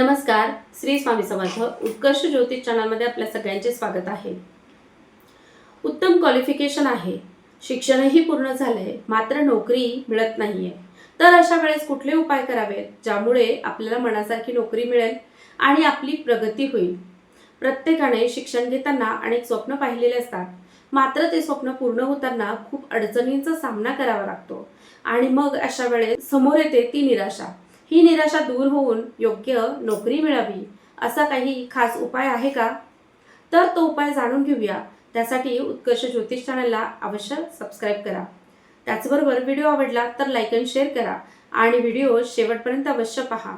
नमस्कार श्री स्वामी समर्थ उत्कर्ष ज्योतिष चॅनलमध्ये आपल्या सगळ्यांचे स्वागत आहे. उत्तम क्वालिफिकेशन आहे. शिक्षणही पूर्ण झालंय मात्र नोकरी मिळत नाहीये. तर अशा वेळेस कुठले उपाय करावेत ज्यामुळे आपल्याला मनासारखी नोकरी मिळेल आणि आपली प्रगती होईल? प्रत्येकाने शिक्षण घेताना अनेक स्वप्न पाहिलेले असतात. मात्र ते स्वप्न पूर्ण होताना खूप अडचणींचा सामना करावा लागतो. आणि मग अशा वेळेस समोर येते ती निराशा. ही निराशा दूर होऊन योग्य नोकरी मिळावी असा काही खास उपाय आहे का? तर तो उपाय जाणून घेऊया. त्यासाठी उत्कर्ष ज्योतिष चॅनलला अवश्य सबस्क्राईब करा. त्याचबरोबर व्हिडिओ आवडला तर लाईक अँड शेअर करा आणि व्हिडिओ शेवटपर्यंत अवश्य पहा.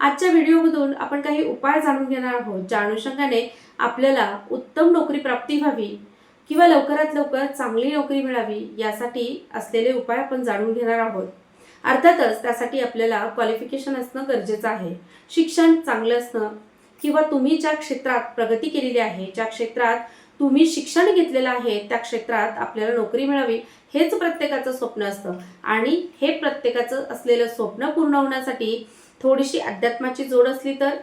आजच्या व्हिडिओमधून आपण काही उपाय जाणून घेणार आहोत. ज्या अनुषंगाने आपल्याला उत्तम नोकरी प्राप्ती व्हावी किंवा लवकरात लवकर चांगली नोकरी मिळावी यासाठी असलेले उपाय आपण जाणून घेणार आहोत. अर्थातच त्यासाठी आपल्याला क्वालिफिकेशन असणं गरजेचं आहे. शिक्षण चांगलं असणं किंवा तुम्ही ज्या क्षेत्रात प्रगती केलेली आहे ज्या क्षेत्रात तुम्ही शिक्षण घेतलेलं आहे त्या क्षेत्रात आपल्याला नोकरी मिळावी हेच प्रत्येकाचं स्वप्न असतं. आणि हे प्रत्येकाचं असलेलं स्वप्न पूर्ण होण्यासाठी थोडीशी अध्यात्माची जोड असली तर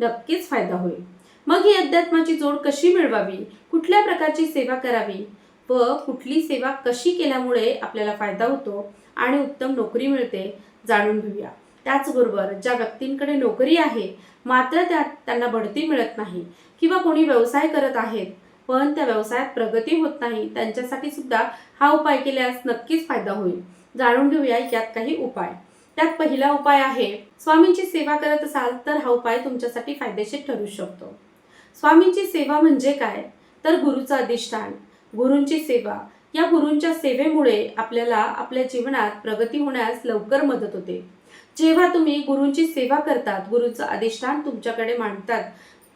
नक्कीच फायदा होईल. मग ही अध्यात्माची जोड कशी मिळवावी? कुठल्या प्रकारची सेवा करावी? व कुठली सेवा कशी केल्यामुळे आपल्याला फायदा होतो? आणि उत्तम नोकरी मिळते जाणून घेऊया. त्याचबरोबर ज्या व्यक्तींकडे नोकरी आहे मात्र त्यात त्यांना बढती मिळत नाही किंवा कोणी व्यवसाय करत आहेत पण त्या व्यवसायात प्रगती होत नाही त्यांच्यासाठी सुद्धा हा उपाय केल्यास नक्कीच फायदा होईल. जाणून घेऊया यात काही उपाय. त्यात पहिला उपाय आहे स्वामींची सेवा करत असाल तर हा उपाय तुमच्यासाठी फायदेशीर ठरू शकतो. स्वामींची सेवा म्हणजे काय? तर गुरुचं अधिष्ठान. गुरूंची सेवा या गुरूंच्या सेवेमुळे आपल्याला आपल्या जीवनात प्रगती होण्यास लवकर मदत होते. जेव्हा तुम्ही गुरूंची सेवा करतात गुरूंचं अधिष्ठान तुमच्याकडे मांडतात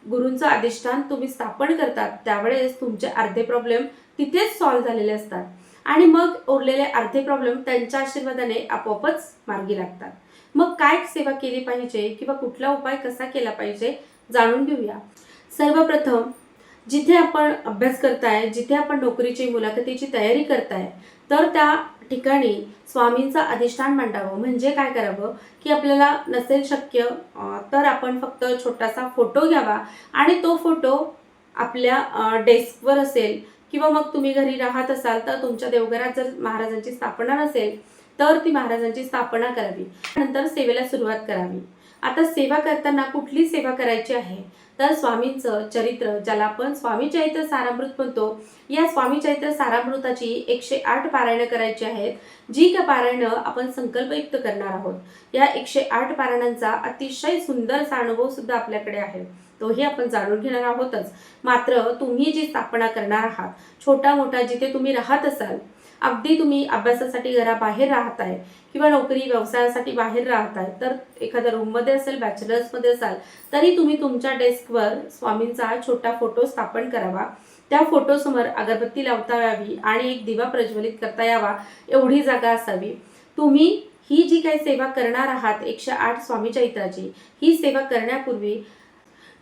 गुरूंचं अधिष्ठान तुम्ही स्थापन करतात त्यावेळेस तुमचे अर्धे प्रॉब्लेम तिथेच सॉल्व्ह झालेले असतात. आणि मग उरलेले अर्धे प्रॉब्लेम त्यांच्या आशीर्वादाने आपोआपच मार्गी लागतात. मग काय सेवा केली पाहिजे किंवा कुठला उपाय कसा केला पाहिजे जाणून घेऊया. सर्वप्रथम जिथे आपण अभ्यास करताय जिथे आपण नोकरीची मुलाखतीची तयारी करताय तर त्या ठिकाणी स्वामींचं अधिष्ठान मांडावं. म्हणजे काय करावं? की आपल्याला नसेल शक्य तर आपण फक्त छोटासा फोटो घ्यावा आणि तो फोटो आपल्या डेस्कवर असेल किंवा मग तुम्ही घरी राहत असाल तर तुमच्या देवघरात जर महाराजांची स्थापना नसेल तर ती महाराजांची स्थापना करावी. नंतर सेवेला सुरुवात करावी. आता सेवा करताना कुठली सेवा करायची आहे? तर स्वामींचं चरित्र ज्याला आपण स्वामी चरित्र सारामृत म्हणतो या स्वामी चरित्र सारामृताची एकशे आठ पारायणं करायची आहेत जी का पारायणं आपण संकल्पयुक्त करणार आहोत. या एकशे आठ पारायणांचा अतिशय सुंदर अनुभव सुद्धा आपल्याकडे आहे. तोही आपण जाणून घेणार आहोतच. मात्र तुम्ही जी स्थापना करणार आहात छोटा मोठा जिथे तुम्ही राहत असाल अगदी तुम्ही अभ्यासासाठी घराबाहेर राहताय किंवा नोकरी व्यवसायासाठी बाहेर राहताय तर एखाद्या रूममध्ये असेल बॅचलर्समध्ये असाल तरी तुम्ही तुमच्या डेस्कवर स्वामींचा छोटा फोटो स्थापन करावा. त्या फोटोसमोर अगरबत्ती लावता यावी आणि एक दिवा प्रज्वलित करता यावा एवढी जागा असावी. तुम्ही ही जी काही सेवा करणार आहात एकशे आठ स्वामी चैत्राची ही सेवा करण्यापूर्वी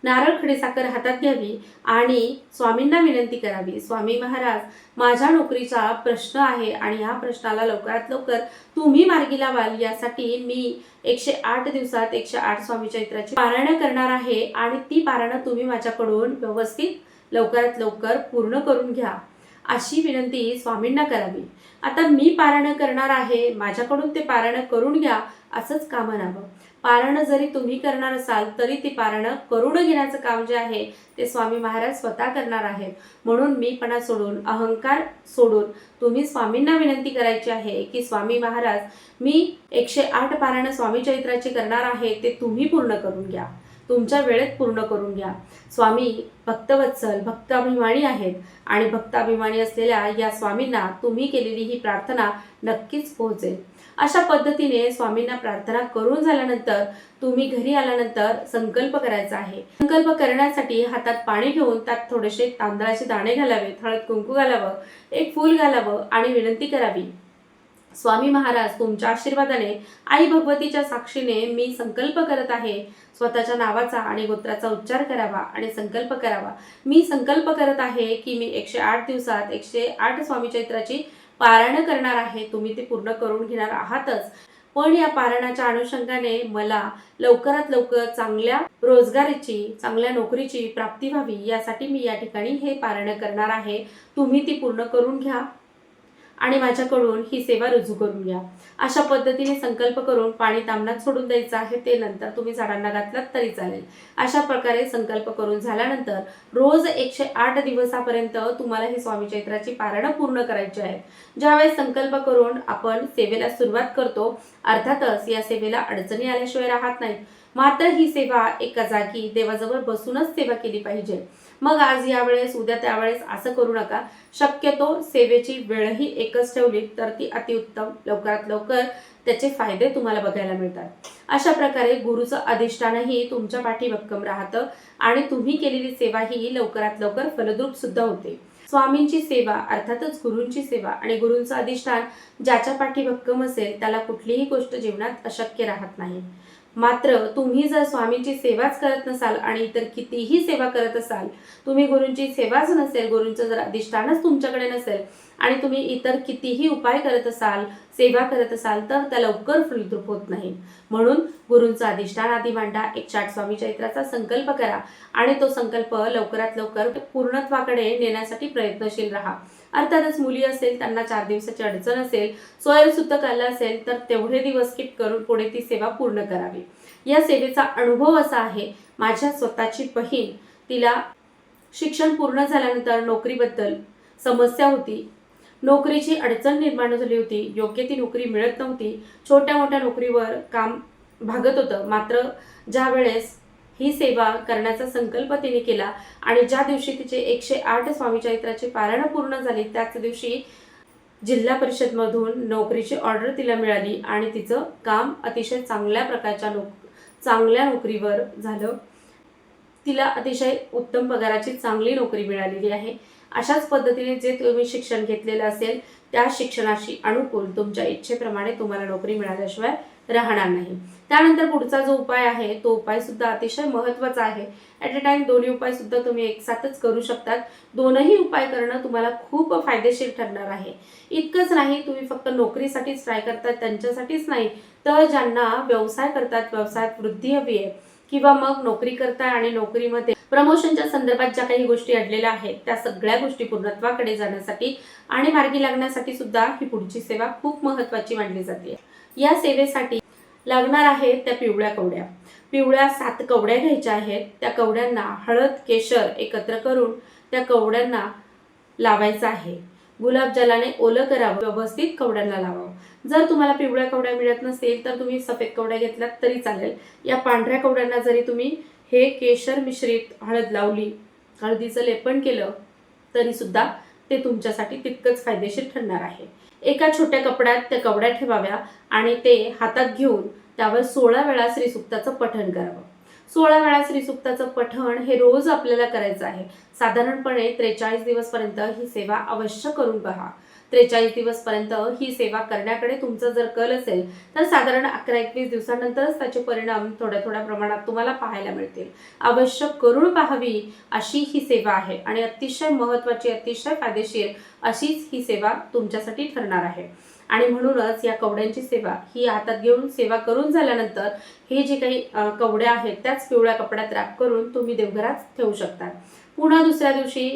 नारळ खडीसाखर हातात घ्यावी आणि स्वामींना विनंती करावी. स्वामी महाराज माझ्या नोकरीचा प्रश्न आहे आणि ह्या प्रश्नाला लवकरात लवकर तुम्ही मार्गी लावाल. यासाठी मी एकशे आठ दिवसात एकशे आठ स्वामी चैत्राची पारायणं करणार आहे आणि ती पारायणं तुम्ही माझ्याकडून व्यवस्थित लवकरात लवकर पूर्ण करून घ्या. अशी विनंती स्वामींना करावी. आता मी पारायणं करणार आहे. माझ्याकडून ते पारायणं करून घ्या. असंच का म्हणावं पारणं जरी तुम्ही करणार असाल तरी ती पारणं करून घेण्याचं काम जे आहे ते स्वामी महाराज स्वतः करणार आहेत. म्हणून मीपणा सोडून अहंकार सोडून तुम्ही स्वामींना विनंती करायची आहे की स्वामी महाराज मी एकशे आठ पारणं स्वामी चरित्राची करणार आहे ते तुम्ही पूर्ण करून घ्या. तुमच्या वेळेत पूर्ण करून घ्या. स्वामी भक्तवत्सल भक्ताभिमानी आहेत आणि भक्ताभिमानी असलेल्या या स्वामींना तुम्ही केलेली ही प्रार्थना नक्कीच पोहोचेल. अशा पद्धतीने स्वामींना प्रार्थना करून झाल्यानंतर तुम्ही घरी आल्यानंतर संकल्प करायचा आहे. संकल्प करण्यासाठी हातात पाणी घेऊन त्यात थोडेसे तांदळाचे दाणे घालावेत हळद कुंकू घालावं एक फूल घालावं आणि विनंती करावी. स्वामी महाराज तुमच्या आशीर्वादाने आई भगवतीच्या साक्षीने मी संकल्प करत आहे. स्वतःच्या नावाचा आणि गोत्राचा उच्चार करावा आणि संकल्प करावा. मी संकल्प करत आहे की मी एकशे आठ दिवसात एकशे आठ स्वामी चैत्राची पारायण करणार आहे तुम्ही ते पूर्ण करून घेणार आहातच. पण या पारणाच्या अनुषंगाने मला लवकरात लवकर चांगल्या रोजगाराची चांगल्या नोकरीची प्राप्ती व्हावी यासाठी मी या ठिकाणी हे पारण करणार आहे. तुम्ही ती पूर्ण करून घ्या. आणि माझ्याकडून ही सेवा रुजू करून घ्या. अशा पद्धतीने संकल्प करून पाणी तांबणात सोडून द्यायचं आहे ते नंतर तुम्ही झाडांना घातलात तरी चालेल. अशा प्रकारे संकल्प करून झाल्यानंतर रोज एकशे आठ दिवसापर्यंत तुम्हाला ही स्वामी चैत्राची पारणं पूर्ण करायची आहेत ज्यावेळेस संकल्प करून आपण सेवेला सुरुवात करतो अर्थातच या सेवेला अडचणी आल्याशिवाय राहत नाहीत मात्र ही सेवा एका जागी देवाजवळ बसूनच सेवा केली पाहिजे. मग आज यावेळेस उद्या त्यावेळेस असं करू नका. शक्यतो सेवेची वेळही एकच ठेवली तर ती अतिउत्तम. लवकरात लवकर त्याचे फायदे तुम्हाला बघायला मिळतात. अशा प्रकारे गुरुचं अधिष्ठानही तुमच्या पाठी भक्कम राहतं आणि तुम्ही केलेली सेवा ही लवकरात लवकर फलद्रूप सुद्धा होते. स्वामींची सेवा अर्थातच गुरूंची सेवा आणि गुरूंचं अधिष्ठान ज्याच्या पाठी भक्कम असेल त्याला कुठलीही गोष्ट जीवनात अशक्य राहत नाही. मात्र तुम्ही जर स्वामींची सेवाच करत नसाल आणि इतर कितीही सेवा करत असाल तुम्ही गुरूंची सेवाच नसेल गुरूंचं जर अधिष्ठानच तुमच्याकडे नसेल आणि तुम्ही इतर कितीही उपाय करत असाल सेवा करत असाल तर त्या लवकर फलद्रूप होत नाही. म्हणून गुरूंचं अधिष्ठान आधी मांडा एक चाट स्वामी चैत्राचा संकल्प करा आणि तो संकल्प लवकरात लवकर पूर्णत्वाकडे नेण्यासाठी प्रयत्नशील राहा. अर्थातच मुली असेल त्यांना चार दिवसाची अडचण असेल स्वयंसुतक आलं असेल तर तेवढे दिवस किट करून पुढे ती सेवा पूर्ण करावी. या सेवेचा अनुभव असा आहे माझ्या स्वतःची बहीण तिला शिक्षण पूर्ण झाल्यानंतर नोकरीबद्दल समस्या होती. नोकरीची अडचण निर्माण झाली होती योग्य ती नोकरी मिळत नव्हती. छोट्या मोठ्या नोकरीवर काम भागत होतं मात्र ज्या वेळेस ही सेवा करण्याचा संकल्प तिने केला. आणि ज्या दिवशी तिचे एकशे आठ स्वामी चैत्राची पारायण पूर्ण झाली त्याच दिवशी जिल्हा परिषदमधून नोकरीची ऑर्डर तिला मिळाली आणि तिचं काम अतिशय चांगल्या प्रकारच्या नोक चांगल्या नोकरीवर झालं. तिला अतिशय उत्तम पगाराची चांगली नोकरी मिळालेली आहे. अशाच पद्धतीने जे तुम्ही शिक्षण घेतलेलं असेल त्या शिक्षणाशी अनुकूल तुमच्या इच्छेप्रमाणे तुम्हाला नोकरी मिळाल्याशिवाय राहणार नाही. त्यानंतर पुढचा जो उपाय आहे तो उपाय सुद्धा अतिशय महत्त्वाचा आहे. ॲट अ टाइम दोन्ही उपाय सुद्धा तुम्ही एकसाथच करू शकतात. दोनही उपाय करणं तुम्हाला खूप फायदेशीर ठरणार आहे. इतकंच नाही तुम्ही फक्त नोकरीसाठीच ट्राय करतात त्यांच्यासाठीच नाही तर ज्यांना व्यवसाय करतात व्यवसायात वृद्धी हवी आहे. किंवा मग नोकरी करताय आणि नोकरीमध्ये प्रमोशनच्या संदर्भात ज्या काही गोष्टी अडलेल्या आहेत त्या सगळ्या गोष्टी पूर्णत्वाकडे जाण्यासाठी आणि मार्गी लागण्यासाठी सुद्धा ही पुढची सेवा खूप महत्त्वाची मानली जाते. या सेवेसाठी लागणार आहेत त्या पिवळ्या कवड्या. पिवळ्या सात कवड्या घ्यायच्या आहेत त्या कवड्यांना हळद केशर एकत्र करून त्या कवड्यांना लावायचं आहे. गुलाबजलाने ओलं करावं व्यवस्थित कवड्यांना लावावं. जर तुम्हाला पिवळ्या कवड्या मिळत नसेल तर तुम्ही सफेद कवड्या घेतल्यात तरी चालेल. या पांढऱ्या कवड्यांना जरी तुम्ही हे केशर मिश्रित हळद लावली हळदीचं लेपन केलं तरी सुद्धा ते तुमच्यासाठी तितकंच फायदेशीर ठरणार आहे. एका छोट्या कपड्यात त्या कवड्या ठेवाव्या आणि ते हातात घेऊन त्यावर सोळा वेळा श्रीसुक्ताचं पठण करावं. सोळा वेळा श्रीसुक्ताचं पठण हे रोज आपल्याला करायचं आहे. साधारणपणे त्रेचाळीस दिवसपर्यंत ही सेवा अवश्य करून पहा. त्रेचाळीस दिवसपर्यंत ही सेवा करण्याकडे तुमचा जर कल असेल तर साधारण अकरा एकवीस दिवसानंतरच त्याचे परिणाम थोड्या थोड्या प्रमाणात तुम्हाला पाहायला मिळतील. अवश्य करून पाहावी अशी ही सेवा आहे आणि अतिशय महत्त्वाची अतिशय फायदेशीर अशीच ही सेवा तुमच्यासाठी ठरणार आहे. आणि म्हणूनच या कवड्यांची सेवा ही हातात घेऊन सेवा करून झाल्यानंतर हे जे काही कवड्या आहेत त्याच पिवळ्या कपड्यात रॅप करून तुम्ही देवघरात ठेवू शकता. पुन्हा दुसऱ्या दिवशी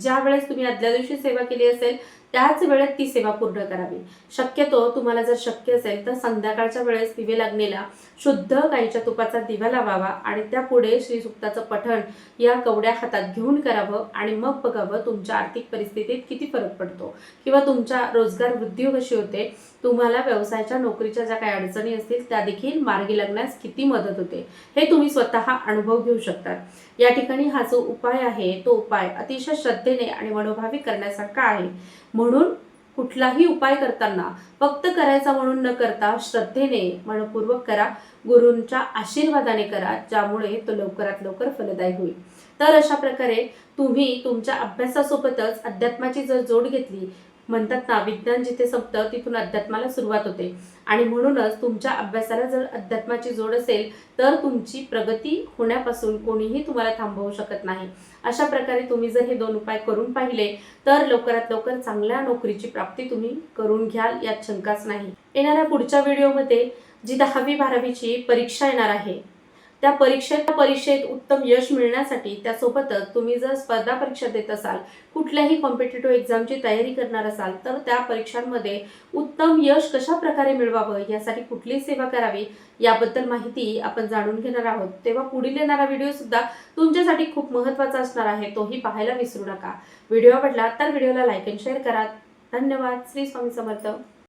ज्या वेळेस तुम्ही आदल्या दिवशी सेवा केली असेल त्याच वेळेत ती सेवा पूर्ण करावी. शक्यतो तुम्हाला जर शक्य असेल तर संध्याकाळच्या वेळेस दिवे लागणीला शुद्ध गाईच्या तुपाचा दिवा लावावा आणि त्यापुढे श्रीसुक्ताचं पठण या कवड्या हातात घेऊन करावं आणि मग बघावं तुमच्या आर्थिक परिस्थितीत किती फरक पडतो. किंवा तुमच्या रोजगार वृद्धी कशी होते तुम्हाला व्यवसायाच्या नोकरीच्या ज्या काही अडचणी असतील त्या देखील मार्गी लागण्यास किती मदत होते हे तुम्ही स्वतः अनुभव घेऊ शकतात. या ठिकाणी हा जो उपाय आहे तो उपाय अतिशय श्रद्धेने आणि मनोभावी करण्यासारखा आहे. म्हणून कुठलाही उपाय करताना फक्त करायचा म्हणून न करता श्रद्धेने मनपूर्वक करा. गुरूंच्या आशीर्वादाने करा ज्यामुळे तो लवकरात लवकर फलदायी होईल. तर अशा प्रकारे तुम्ही तुमच्या अभ्यासासोबतच अध्यात्माची जर जोड घेतली म्हणतात ना विज्ञान जिथे संपतं तिथून अध्यात्माला सुरुवात होते. आणि म्हणूनच तुमच्या अभ्यासाला जर अध्यात्माची जोड असेल तर तुमची प्रगती होण्यापासून कोणीही तुम्हाला थांबवू शकत नाही. अशा प्रकारे तुम्ही जर हे दोन उपाय करून पाहिले तर लवकरात लवकर चांगल्या नोकरीची प्राप्ती तुम्ही करून घ्याल यात शंकाच नाही. येणाऱ्या पुढच्या व्हिडिओमध्ये जी दहावी बारावीची परीक्षा येणार आहे त्या परीक्षेत परीक्षेत उत्तम यश मिळण्यासाठी त्यासोबतच तुम्ही जर स्पर्धा परीक्षा देत असाल कुठल्याही कॉम्पिटेटिव्ह एक्झामची तयारी करणार असाल तर त्या परीक्षांमध्ये उत्तम यश कशा प्रकारे मिळवावं यासाठी कुठली सेवा करावी याबद्दल माहिती आपण जाणून घेणार आहोत. तेव्हा पुढील येणारा व्हिडिओ सुद्धा तुमच्यासाठी खूप महत्त्वाचा असणार आहे तोही पाहायला विसरू नका. व्हिडिओ आवडला तर व्हिडिओला लाईक अँड शेअर करा. धन्यवाद. श्री स्वामी समर्थ.